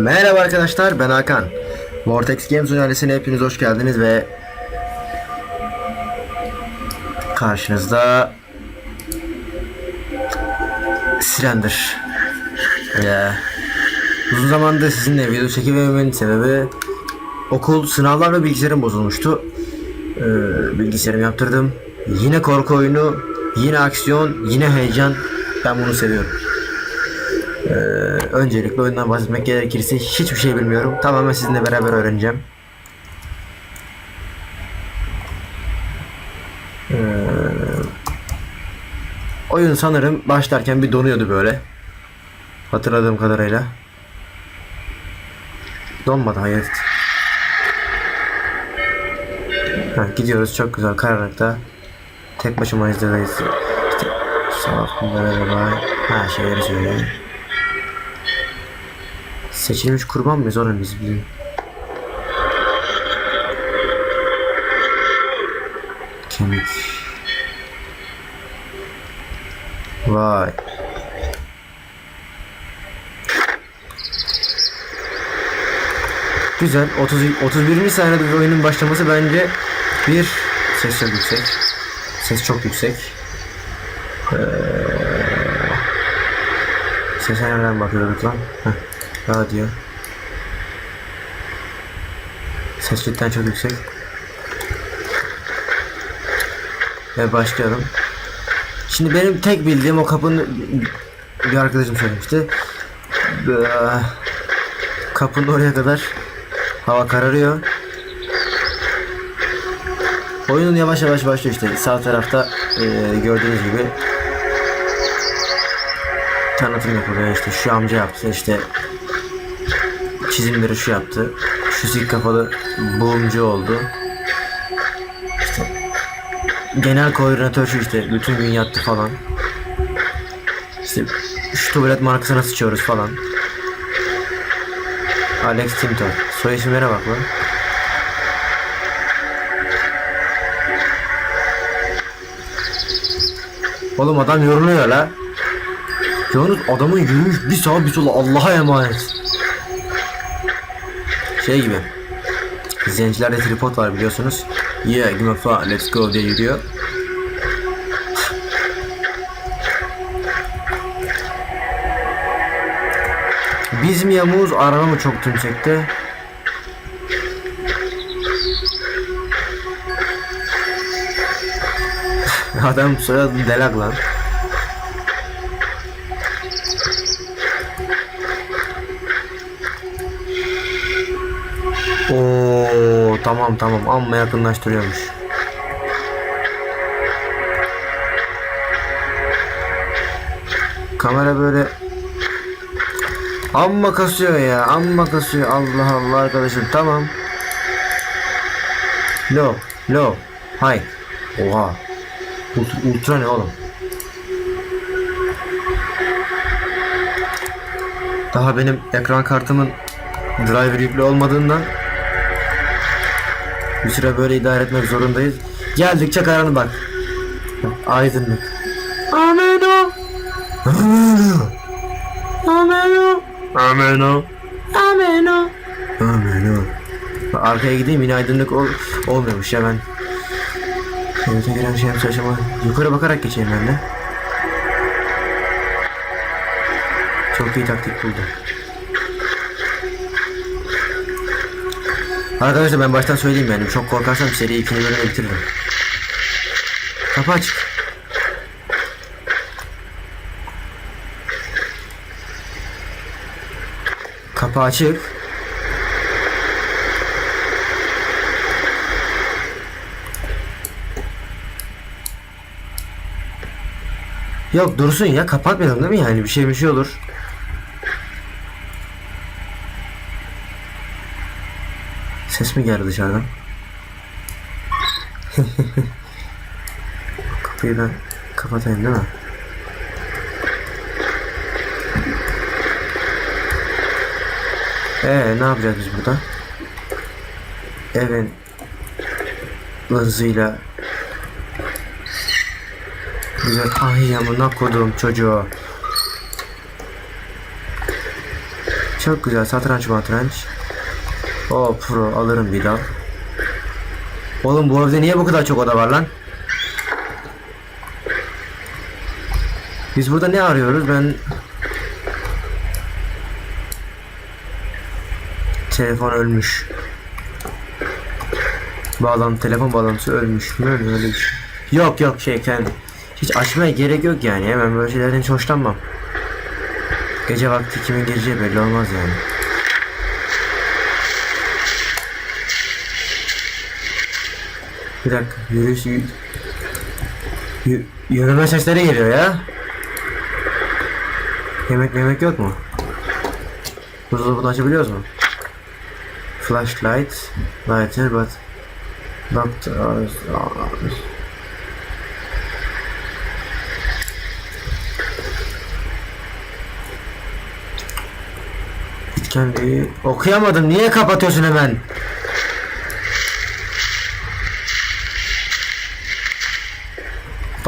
Merhaba arkadaşlar ben Hakan. Vortex Games ailesine hepiniz hoş geldiniz ve karşınızda Slender. Ya. Uzun zamandır sizinle video çekemememin sebebi okul sınavlar ve bilgisayarım bozulmuştu. Ee, bilgisayarımı yaptırdım. Yine korku oyunu, yine aksiyon, yine heyecan. Ben bunu seviyorum. Ee, öncelikle oyundan bahsetmek gerekirse hiçbir şey bilmiyorum. Tamamen sizinle beraber öğreneceğim. Ee, oyun sanırım başlarken bir donuyordu böyle. Hatırladığım kadarıyla. Donmadı hayır. Ha, gidiyoruz çok güzel karanlıkta. Tek başıma izledeyiz. İşte, sağ merhaba. Ha şeyleri söyleyeyim. Seçilmiş kurban mıyız biz bilin. Kemik. Vay. Güzel. 30 31. saniyede bir oyunun başlaması bence bir ses çok yüksek. Ses çok yüksek. Ee, sese nereden bakıyorduk lan? Heh, radyo. Ses cidden çok yüksek. Ve başlayalım. Şimdi benim tek bildiğim o kapının bir arkadaşım söylemişti. Kapının oraya kadar hava kararıyor. Oyunun yavaş yavaş başlıyor işte. Sağ tarafta e, gördüğünüz gibi tanıtım yapılıyor işte şu amca yaptı işte çizimleri şu yaptı. Şu sik kafalı boğumcu oldu. İşte genel koordinatör şu işte bütün gün yattı falan. İşte şu tuvalet markasına sıçıyoruz falan. Alex Tintor soy isimlere bak lan. Oğlum adam yoruluyor la. Yalnız adamın yürüyüş bir sağa bir sola Allah'a emanet. Şey gibi. İzleyicilerde tripod var biliyorsunuz. Yeah, give me five, let's go diye yürüyor. Biz mi yamuğuz araba mı çok tümsekte? Adam soyadı Delag lan. Oo tamam tamam. Amma yakınlaştırıyormuş. Kamera böyle amma kasıyor ya amma kasıyor. Allah Allah arkadaşım tamam. Low low high oha. Ultra, ultra ne oğlum? Daha benim ekran kartımın driver yüklü olmadığından bir süre böyle idare etmek zorundayız. Geldikçe karanlık bak. Aydınlık. Ameno. Ameno. Ameno. Ameno. Ameno. Ameno. Arkaya gideyim yine aydınlık ol olmuyormuş ya ben. Şerite giren şey çalışma. Yukarı bakarak geçeyim ben de. Çok iyi taktik buldum. Arkadaşlar ben baştan söyleyeyim yani çok korkarsam seriyi ikinci bölüme bitiririm. Kapı açık. Kapı açık. Yok dursun ya kapatmayalım değil mi yani bir şey bir şey olur. Ses mi geldi dışarıdan? Kapıyı ben kapatayım değil mi? Ee ne yapacağız biz burada? Evin hızıyla Güzel ay amına kodum çocuğu. Çok güzel satranç matranç. O pro alırım bir dal. Oğlum bu evde niye bu kadar çok oda var lan? Biz burada ne arıyoruz? Ben Telefon ölmüş. Bağlantı, telefon bağlantısı ölmüş mü? Öyle bir şey. Yok yok şey kendi. Hiç açmaya gerek yok yani. Hemen böyle şeylerden hiç hoşlanmam. Gece vakti kimin gireceği belli olmaz yani. Bir dakika. Yürüyüş... Yürü, yürü, yürüme sesleri geliyor ya. Yemek yemek yok mu? Buzdolabını açabiliyoruz mu? Flashlight, lighter, but. Bitken bir okuyamadım. Niye kapatıyorsun hemen?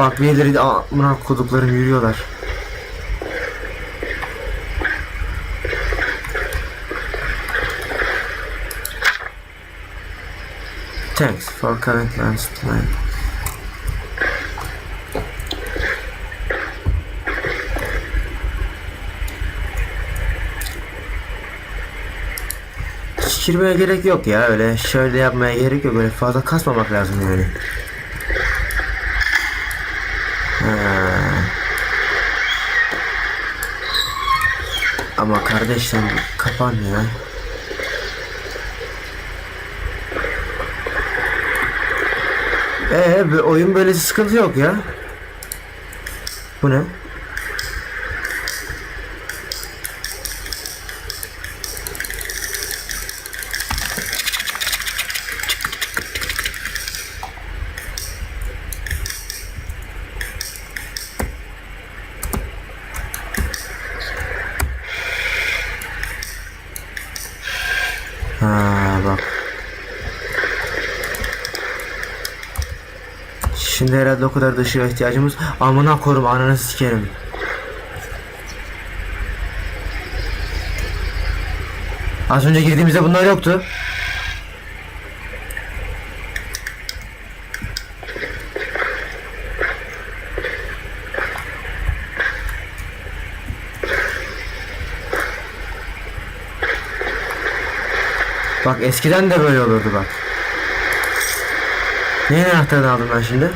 Bak birileri de amına koduklarım yürüyorlar. Thanks for current time. Hiç girmeye gerek yok ya öyle şöyle yapmaya gerek yok böyle fazla kasmamak lazım yani. Ama kardeş sen kapan ya. Ee, oyun böylesi sıkıntı yok ya. Bu ne? Şimdi herhalde o kadar da ışığa ihtiyacımız. Amına korum ananı sikerim. Az önce girdiğimizde bunlar yoktu. Bak eskiden de böyle olurdu bak. Neyin anahtarını aldım ben şimdi?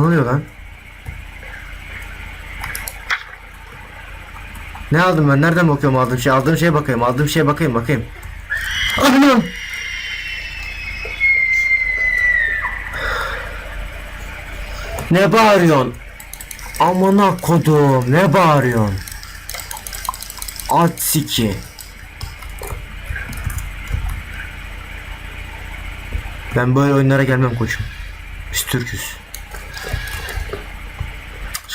Oluyor lan? Ne aldım ben? Nereden bakıyorum aldığım şey? Aldığım şeye bakayım. Aldığım şeye bakayım bakayım. Anam! Ne bağırıyorsun? Amına kodum ne bağırıyorsun? At siki. Ben böyle oyunlara gelmem koçum. Biz Türküz.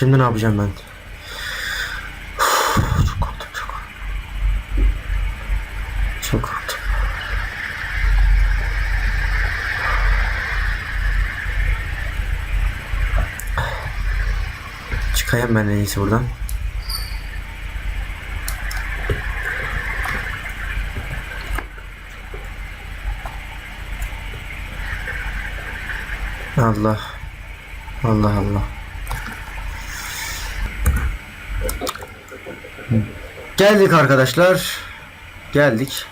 Şimdi ne yapacağım ben? Çok korktum çok. Çok korktum. Çıkayım ben en iyisi buradan. Allah. Allah Allah. Geldik arkadaşlar. Geldik.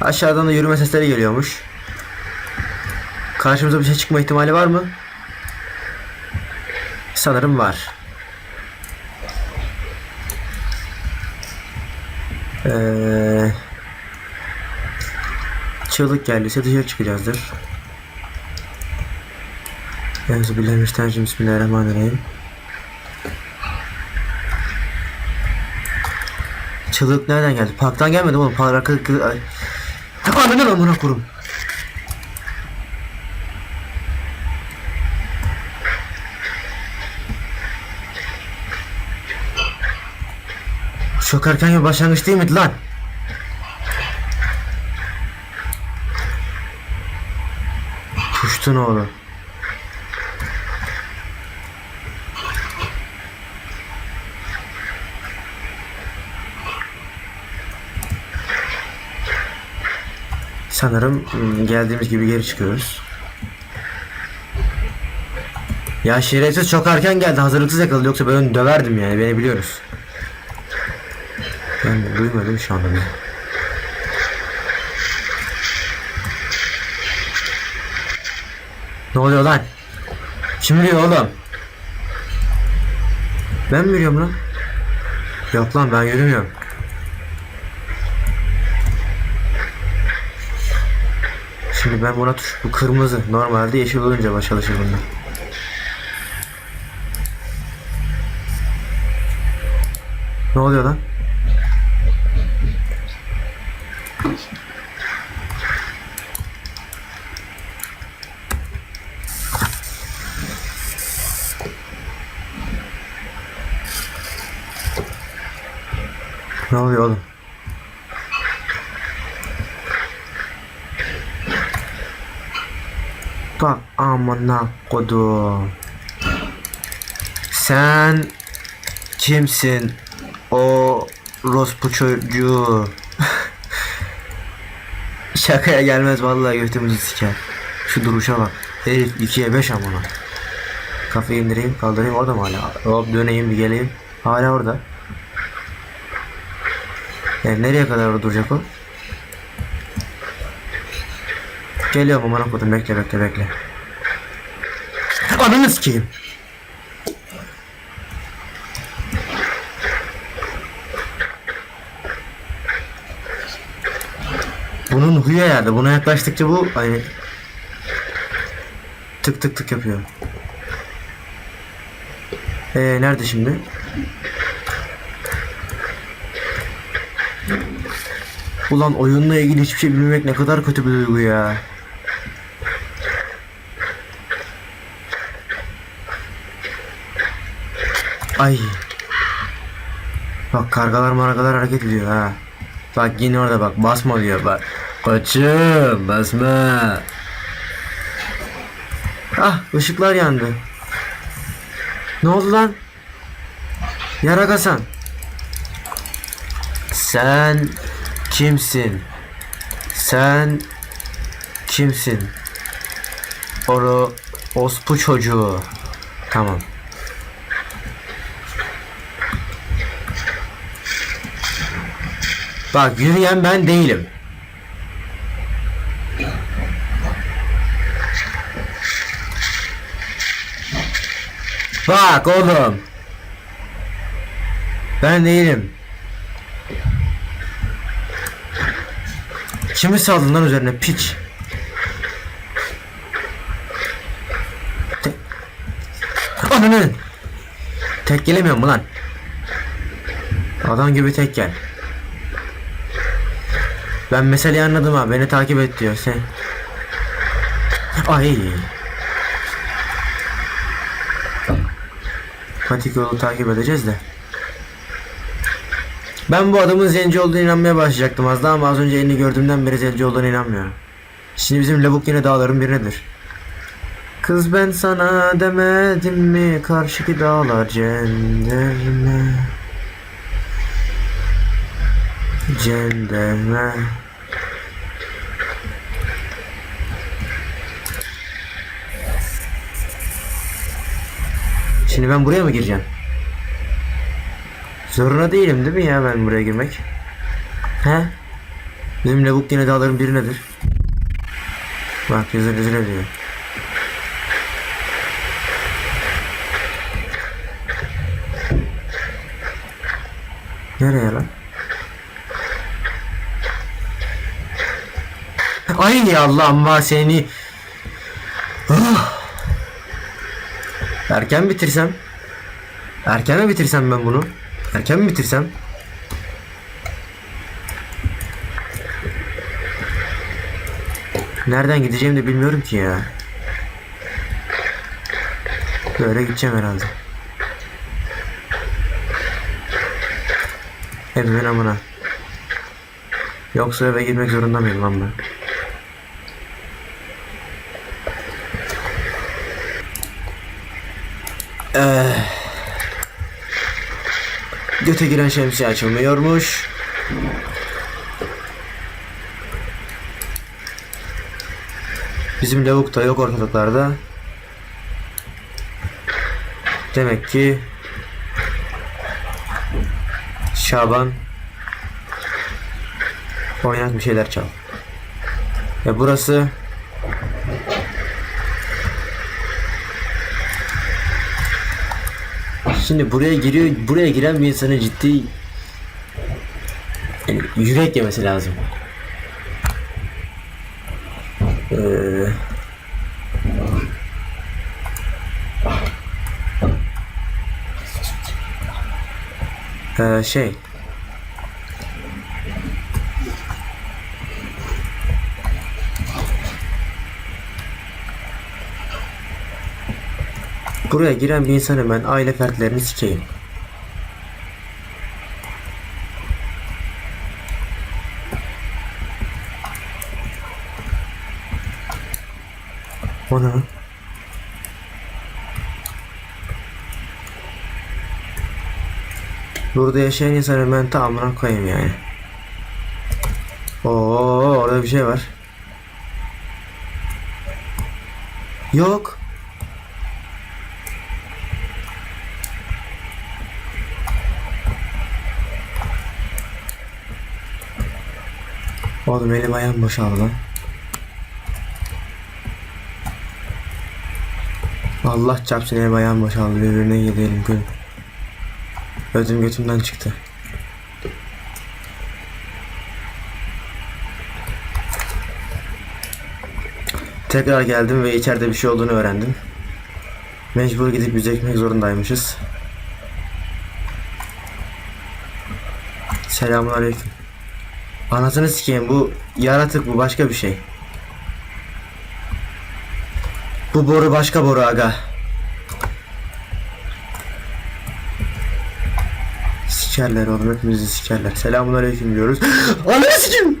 Aşağıdan da yürüme sesleri geliyormuş. Karşımıza bir şey çıkma ihtimali var mı? Sanırım var. Ee, çığlık geldiyse dışarı çıkacağızdır. Euzubillahimineşşeytanirracim. Bismillahirrahmanirrahim. Çığlık nereden geldi? Parktan gelmedi oğlum. Park arka... Ay. Ananın amına kurum. Çok erken bir başlangıç değil miydi lan? Puştun oğlu. Sanırım hmm, geldiğimiz gibi geri çıkıyoruz. Ya şerefsiz çok erken geldi. Hazırlıksız yakaladı. Yoksa ben onu döverdim yani. Beni biliyoruz. Ben duymadım şu anda. ne. Ne oluyor lan? Kim biliyor oğlum? Ben mi biliyorum lan? Yok lan ben yürümüyorum. Şimdi ben buna tuş bu kırmızı. Normalde yeşil olunca baş çalışır bunda. Ne oluyor lan? Ne oluyor oğlum? Bak amına kodum. Sen kimsin? O rospu çocuğu. Şakaya gelmez vallahi götümüzü siker. Şu duruşa bak. Herif 2'ye 5 amına. Kafayı indireyim kaldırayım orada mı hala? Hop döneyim bir geleyim. Hala orada. Yani nereye kadar duracak o? Geliyorum amına kodum bekle bekle bekle. Ananı sikeyim. Bunun huyu herhalde. Buna yaklaştıkça bu hani tık tık tık yapıyor. Ee, nerede şimdi? Ulan oyunla ilgili hiçbir şey bilmemek ne kadar kötü bir duygu ya. Ay. Bak kargalar margalar hareket ediyor ha. Bak yine orada bak basma diyor bak. Koçum basma. Ah ışıklar yandı. Ne oldu lan? Yara Hasan. Sen kimsin? Sen kimsin? Oro ospu çocuğu. Tamam. Bak yürüyen ben değilim. Bak oğlum. Ben değilim. Kimi saldın lan üzerine piç? Te- Ananı! Tek gelemiyor mu lan? Adam gibi tek gel. Ben meseleyi anladım ha. Beni takip et diyor. Sen. Ay. Patik yolu takip edeceğiz de. Ben bu adamın zenci olduğuna inanmaya başlayacaktım az daha ama az önce elini gördüğümden beri zenci olduğuna inanmıyorum. Şimdi bizim lavuk yine dağların birinedir. Kız ben sana demedim mi karşıki dağlar cenderme. Cenderme. Şimdi ben buraya mı gireceğim? Zoruna değilim değil mi ya ben buraya girmek? He? Benim lavuk yine dağların biri nedir? Bak yazı rezil ediyor. Nereye lan? Ay Allah'ım seni. Erken bitirsem. Erken mi bitirsem ben bunu? Erken mi bitirsem? Nereden gideceğimi de bilmiyorum ki ya. Böyle gideceğim herhalde. Evimin amına. Yoksa eve gitmek zorunda mıyım lan ben? Eh. Göte giren şemsiye açılmıyormuş. Bizim lavuk da yok ortalıklarda. Demek ki Şaban oynak bir şeyler çal. Ve burası Şimdi buraya giriyor, buraya giren bir insanın ciddi yani yürek yemesi lazım. Ee, şey Buraya giren bir insanı ben aile fertlerini sikeyim. O ne? lan? Burada yaşayan insanı ben tamamına koyayım yani. Oo orada bir şey var. Yok. Oğlum elim ayağım boşaldı lan. Allah çarpsın elim ayağım boşaldı birbirine gidelim gül. Ödüm götümden çıktı. Tekrar geldim ve içeride bir şey olduğunu öğrendim. Mecbur gidip yüz ekmek zorundaymışız. Selamun aleyküm. Anasını sikeyim bu yaratık bu başka bir şey. Bu boru başka boru aga. Sikerler oğlum hepimizi sikerler. Selamun aleyküm diyoruz. Ananı sikeyim.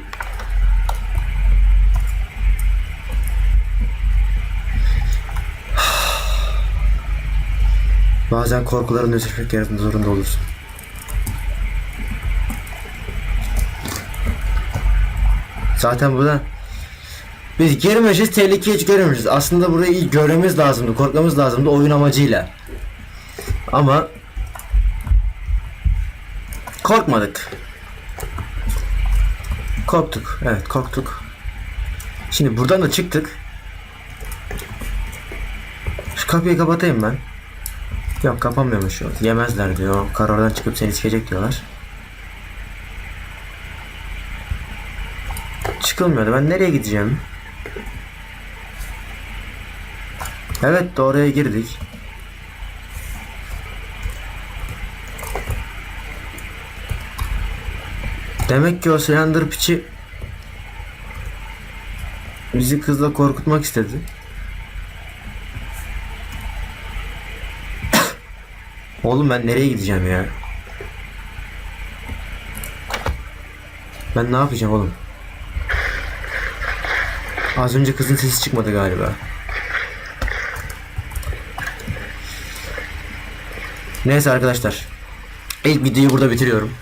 Bazen korkuların özürlük yaratmak zorunda olursun. Zaten burada biz girmişiz tehlike hiç görmemişiz. Aslında burayı iyi görmemiz lazımdı, korkmamız lazımdı oyun amacıyla. Ama korkmadık. Korktuk. Evet korktuk. Şimdi buradan da çıktık. Şu kapıyı kapatayım ben. Yok kapanmıyormuş. Yemezler diyor. Kar oradan çıkıp seni sikecek diyorlar. Çıkılmıyordu. Ben nereye gideceğim? Evet de oraya girdik. Demek ki o Slender piçi bizi kızla korkutmak istedi. Oğlum ben nereye gideceğim ya? Ben ne yapacağım oğlum? Az önce kızın sesi çıkmadı galiba. Neyse arkadaşlar. İlk videoyu burada bitiriyorum.